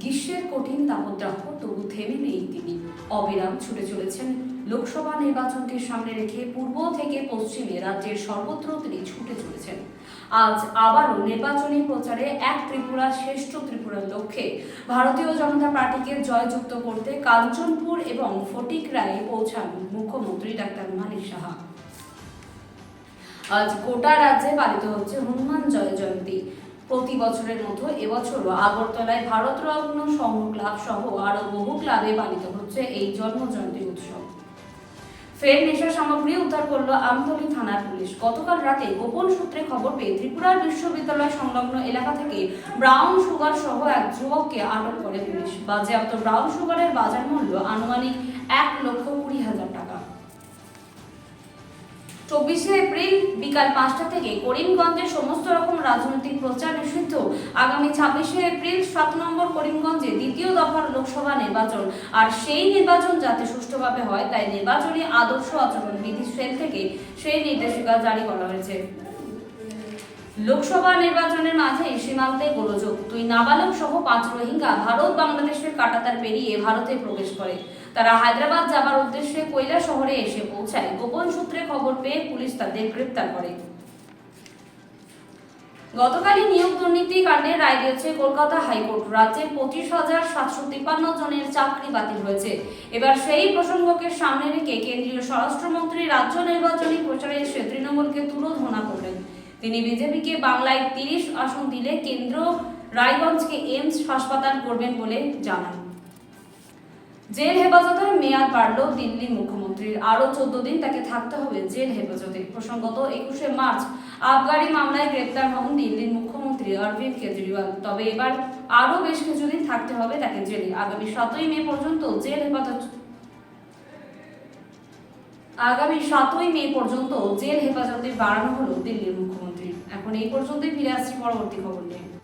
গ্রীষ্মের কঠিন তাপদ্রাহ, তবু থেমে নেই তিনি। অবিরাম ছুটে চলেছেন লোকসভা নির্বাচনকে সামনে রেখে পূর্ব থেকে পশ্চিমে রাজ্যের সর্বত্র তিনি ছুটে চলেছেন। আজ আবারও নির্বাচনী প্রচারে এক ত্রিপুরা শ্রেষ্ঠ ত্রিপুরার লক্ষ্যে ভারতীয় জনতা পার্টিকে জয়যুক্ত করতে কাঞ্চনপুর এবং ফটিক রায়ে পৌঁছান মুখ্যমন্ত্রী ডাক্তার মানিক সাহা। আজ গোটা রাজ্যে পালিত হচ্ছে হনুমান জয় জয়ন্তী। প্রতি বছরের মতো এবছরও আগরতলায় ভারতরত্ন সংঘ ক্লাব সহ আরও বহু ক্লাবে পালিত হচ্ছে এই জন্ম জয়ন্তী উৎসব। ফের নেশা সামগ্রী উদ্ধার করল আমতলী থানার পুলিশ। গতকাল রাতে গোপন সূত্রে খবর পেয়ে ত্রিপুরার বিশ্ববিদ্যালয় সংলগ্ন এলাকা থেকে ব্রাউন সুগার সহ এক যুবককে আটক করে পুলিশ। বাজেয়াপ্ত ব্রাউন সুগারের বাজার মূল্য আনুমানিক এক লক্ষ কুড়ি হাজার চব্বিশে এপ্রিল বিকাল পাঁচটা থেকে করিমগঞ্জে সমস্ত রকম রাজনৈতিক প্রচার নিষিদ্ধ। আগামী ছাব্বিশে এপ্রিল সাত নম্বর করিমগঞ্জে দ্বিতীয় দফার লোকসভা নির্বাচন। আর সেই নির্বাচন যাতে সুষ্ঠুভাবে হয়, তাই নির্বাচনী আদর্শ আচরণ বিধি সেল থেকে সেই নির্দেশিকা জারি করা হয়েছে। লোকসভা নির্বাচনের মাঝে সীমান্তে গোলযোগ। দুই নাবালক সহ পাঁচ রোহিঙ্গা ভারত বাংলাদেশের কাটাতার পেরিয়ে ভারতে প্রবেশ করে। তারা হায়দ্রাবাদ যাবার উদ্দেশ্যে কৈলা শহরে এসে পৌঁছায়। গোপন সূত্রে খবর পেয়ে পুলিশ তাদের গ্রেপ্তার করে। গতকালই নিয়োগ দুর্নীতি কাণ্ডের রায় দিয়েছে কলকাতা হাইকোর্ট। রাজ্যের পঁচিশ হাজার সাতশো তিপ্পান্ন জনের চাকরি বাতিল হয়েছে। এবার সেই প্রসঙ্গকে সামনে রেখে কেন্দ্রীয় স্বরাষ্ট্রমন্ত্রী রাজ্য নির্বাচনী প্রচারে এসে তৃণমূলকে তুলোধনা করলেন। তিনি বিজেপিকে বাংলায় তিরিশ আসন দিলে কেন্দ্র রায়গঞ্জকে এইমস হাসপাতাল করবেন বলে জানান। জেল হেফাজতের মেয়াদ বাড়ল দিল্লির মুখ্যমন্ত্রীর। আরও চোদ্দ দিন তাকে থাকতে হবে জেল হেফাজতে। প্রসঙ্গত, একুশে মার্চ আবগারি মামলায় গ্রেপ্তার হন দিল্লির মুখ্যমন্ত্রী অরবিন্দ কেজরিওয়াল। তবে এবার আরও বেশ কিছুদিন থাকতে হবে তাকে জেলে। আগামী সাতই মে পর্যন্ত জেল হেফাজত আগামী সাতই মে পর্যন্ত জেল হেফাজতে বাড়ানো হলো দিল্লির মুখ্যমন্ত্রী। এখন এই পর্যন্তই ফিরে আসছি পরবর্তী খবর নিয়ে।